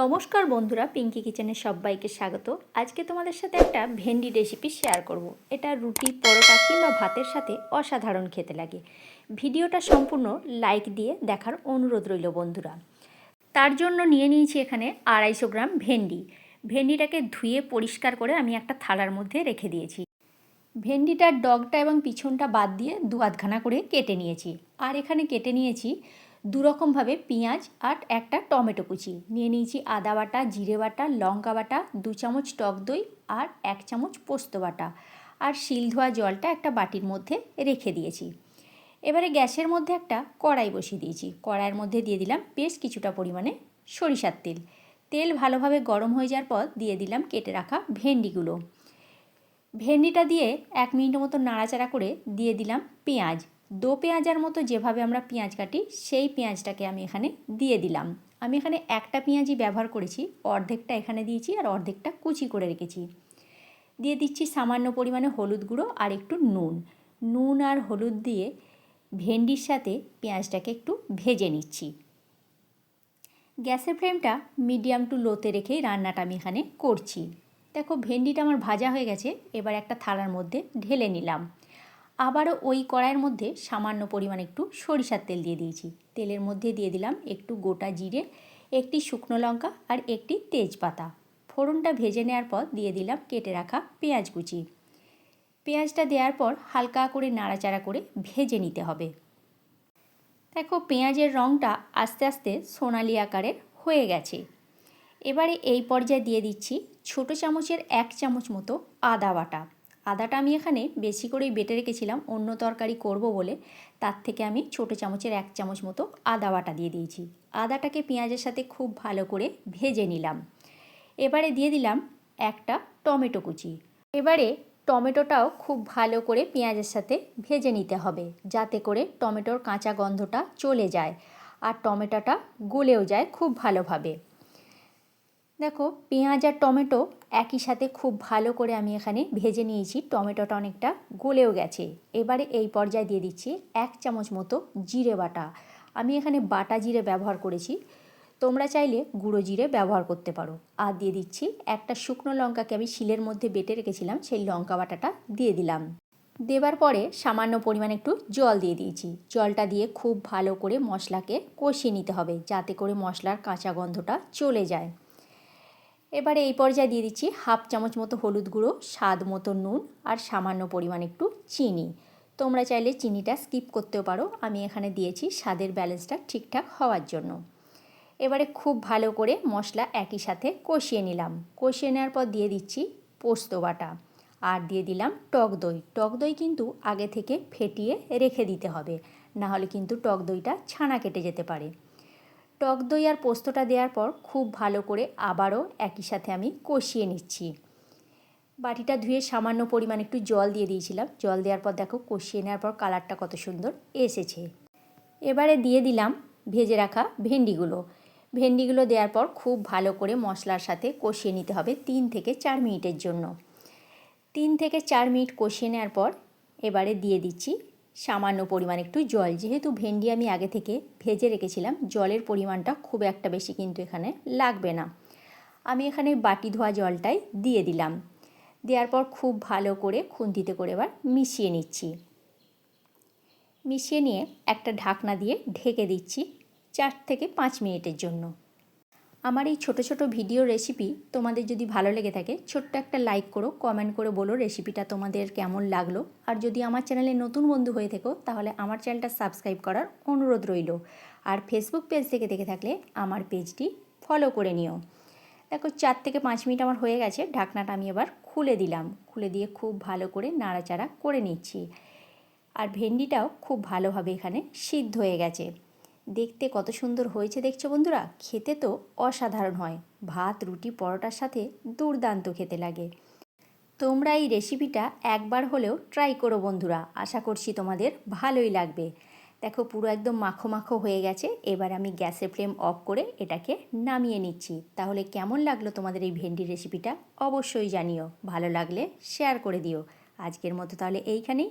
নমস্কার বন্ধুরা পিঙ্কি কিচেনের সবাইকে স্বাগত। আজকে তোমাদের সাথে একটা ভেন্ডি রেসিপি শেয়ার করব। এটা রুটি, পরোটা কিংবা ভাতের সাথে অসাধারণ খেতে লাগে। ভিডিওটা সম্পূর্ণ লাইক দিয়ে দেখার অনুরোধ রইল বন্ধুরা। তার জন্য নিয়ে নিয়েছি এখানে আড়াইশো গ্রাম ভেন্ডি। ভেন্ডিটাকে ধুয়ে পরিষ্কার করে আমি একটা থালার মধ্যে রেখে দিয়েছি। ভেন্ডিটার ডগটা এবং পিছনটা বাদ দিয়ে দু আধখানা করে কেটে নিয়েছি। আর এখানে কেটে নিয়েছি দুরকমভাবে পেঁয়াজ আর একটা টমেটো কুচি। নিয়ে নিয়েছি আদা বাটা, জিরে বাটা, লঙ্কা বাটা, দু চামচ টক দই আর এক চামচ পোস্ত বাটা। আর শিল ধোয়া জলটা একটা বাটির মধ্যে রেখে দিয়েছি। এবারে গ্যাসের মধ্যে একটা কড়াই বসিয়ে দিয়েছি। কড়াইয়ের মধ্যে দিয়ে দিলাম বেশ কিছুটা পরিমাণে সরিষার তেল। তেল ভালোভাবে গরম হয়ে যাওয়ার পর দিয়ে দিলাম কেটে রাখা ভেন্ডিগুলো। ভেন্ডিটা দিয়ে এক মিনিটের মতো নাড়াচাড়া করে দিয়ে দিলাম পেঁয়াজ। দো পেঁয়াজার মতো যেভাবে আমরা পেঁয়াজ কাটি, সেই পেঁয়াজটাকে আমি এখানে দিয়ে দিলাম। আমি এখানে একটা পেঁয়াজই ব্যবহার করেছি, অর্ধেকটা এখানে দিয়েছি আর অর্ধেকটা কুচি করে রেখেছি। দিয়ে দিচ্ছি সামান্য পরিমাণে হলুদ গুঁড়ো আর একটু নুন। নুন আর হলুদ দিয়ে ভেন্ডির সাথে পেঁয়াজটাকে একটু ভেজে নিচ্ছি। গ্যাসের ফ্লেমটা মিডিয়াম টু লোতে রেখেই রান্নাটা আমি এখানে করছি। দেখো, ভেন্ডিটা আমার ভাজা হয়ে গেছে, এবার একটা থালার মধ্যে ঢেলে নিলাম। আবারও ওই কড়াইয়ের মধ্যে সামান্য পরিমাণ একটু সরিষার তেল দিয়ে দিয়েছি। তেলের মধ্যে দিয়ে দিলাম একটু গোটা জিরে, একটি শুকনো লঙ্কা আর একটি তেজপাতা। ফোড়নটা ভেজে নেওয়ার পর দিয়ে দিলাম কেটে রাখা পেঁয়াজ কুচি। পেঁয়াজটা দেওয়ার পর হালকা করে নাড়াচাড়া করে ভেজে নিতে হবে। দেখো পেঁয়াজের রঙটা আস্তে আস্তে সোনালি আকারের হয়ে গেছে। এবারে এই পর্যায়ে দিয়ে দিচ্ছি ছোটো চামচের এক চামচ মতো আদা বাটা। আদাটা আমি এখানে বেশি করেই বেটে রেখেছিলাম, অন্য তরকারি করব বলে। তার থেকে আমি ছোটো চামচের এক চামচ মতো আদা বাটা দিয়ে দিয়েছি। আদাটাকে পেঁয়াজের সাথে খুব ভালো করে ভেজে নিলাম। এবারে দিয়ে দিলাম একটা টমেটো কুচি। এবারে টমেটোটাও খুব ভালো করে পেঁয়াজের সাথে ভেজে নিতে হবে, যাতে করে টমেটোর কাঁচা গন্ধটা চলে যায় আর টমেটোটা গলেও যায় খুব ভালোভাবে। দেখো, পেঁয়াজ আর টমেটো একই সাথে খুব ভালো করে আমি এখানে ভেজে নিয়েছি। টমেটোটা অনেকটা গলেও গেছে। এবারে এই পর্যায়ে দিয়ে দিচ্ছি এক চামচ মতো জিরে বাটা। আমি এখানে বাটা জিরে ব্যবহার করেছি। তোমরা চাইলে গুঁড়ো জিরে ব্যবহার করতে পারো। আর দিয়ে দিচ্ছি একটা শুকনো লঙ্কাকে আমি শিলের মধ্যে বেটে রেখেছিলাম, সেই লঙ্কা বাটাটা দিয়ে দিলাম। দেবার পরে সামান্য পরিমাণে একটু জল দিয়ে দিয়েছি। জলটা দিয়ে খুব ভালো করে মশলাকে কষিয়ে নিতে হবে, যাতে করে মশলার কাঁচা গন্ধটা চলে যায়। এবারে এই পর্যায়ে দিয়ে দিচ্ছি হাফ চামচ মতো হলুদ গুঁড়ো, স্বাদ মতো নুন আর সামান্য পরিমাণ একটু চিনি। তোমরা চাইলে চিনিটা স্কিপ করতেও পারো, আমি এখানে দিয়েছি স্বাদের ব্যালেন্সটা ঠিকঠাক হওয়ার জন্য। এবারে খুব ভালো করে মশলা একই সাথে কষিয়ে নিলাম। কষিয়ে নেওয়ার পর দিয়ে দিচ্ছি পোস্ত বাটা আর দিয়ে দিলাম টক দই। টক দই কিন্তু আগে থেকে ফেটিয়ে রেখে দিতে হবে না হলে কিন্তু টক দইটা ছানা কেটে যেতে পারে। টক দই আর পোস্তটা দেওয়ার পর খুব ভালো করে আবারও একই সাথে আমি কষিয়ে নিচ্ছি। বাটিটা ধুয়ে সামান্য পরিমাণ একটু জল দিয়ে দিয়েছিলাম। জল দেওয়ার পর দেখো কষিয়ে নেওয়ার পর কালারটা কত সুন্দর এসেছে। এবারে দিয়ে দিলাম ভেজে রাখা ভেন্ডিগুলো। ভেন্ডিগুলো দেওয়ার পর খুব ভালো করে মশলার সাথে কষিয়ে নিতে হবে তিন থেকে চার মিনিটের জন্য। তিন থেকে চার মিনিট কষিয়ে নেওয়ার পর এবারে দিয়ে দিচ্ছি সামান্য পরিমাণ একটু জল। যেহেতু ভেন্ডি আমি আগে থেকে ভেজে রেখেছিলাম, জলের পরিমাণটা খুব একটা বেশি কিন্তু এখানে লাগবে না। আমি এখানে বাটি ধোয়া জলটাই দিয়ে দিলাম। দেওয়ার পর খুব ভালো করে খুন্তিতে করে এবার মিশিয়ে নিচ্ছি। মিশিয়ে নিয়ে একটা ঢাকনা দিয়ে ঢেকে দিচ্ছি চার থেকে পাঁচ মিনিটের জন্য। আমার এই ছোট ছোট ভিডিও রেসিপি তোমাদের যদি ভালো লেগে থাকে, ছোট্ট একটা লাইক করো কমেন্ট করে বলো রেসিপিটা তোমাদের কেমন লাগল। আর যদি আমার চ্যানেলে নতুন বন্ধু হয়ে থেকো, তাহলে আমার চ্যানেলটা সাবস্ক্রাইব করার অনুরোধ রইল। আর ফেসবুক পেজ থেকে দেখে থাকলে আমার পেজটি ফলো করে নিও। দেখো, চার থেকে পাঁচ মিনিট আমার হয়ে গেছে, ঢাকনাটা আমি এবার খুলে দিলাম। খুলে দিয়ে খুব ভালো করে নাড়াচাড়া করে নিচ্ছি। আর ভেন্ডিটাও খুব ভালোভাবে এখানে সিদ্ধ হয়ে গেছে। দেখতে কত সুন্দর হয়েছে দেখছ বন্ধুরা? খেতে তো অসাধারণ হয়। ভাত, রুটি, পরোটার সাথে দুর্দান্ত খেতে লাগে। তোমরা এই রেসিপিটা একবার হলেও ট্রাই করো বন্ধুরা। আশা করছি তোমাদের ভালোই লাগবে। দেখো, পুরো একদম মাখো মাখো হয়ে গেছে। এবার আমি গ্যাসের ফ্লেম অফ করে এটাকে নামিয়ে নিচ্ছি। তাহলে কেমন লাগল তোমাদের এই ভেন্ডি রেসিপিটা অবশ্যই জানিও। ভালো লাগলে শেয়ার করে দিও। আজকের মতো তাহলে এইখানেই।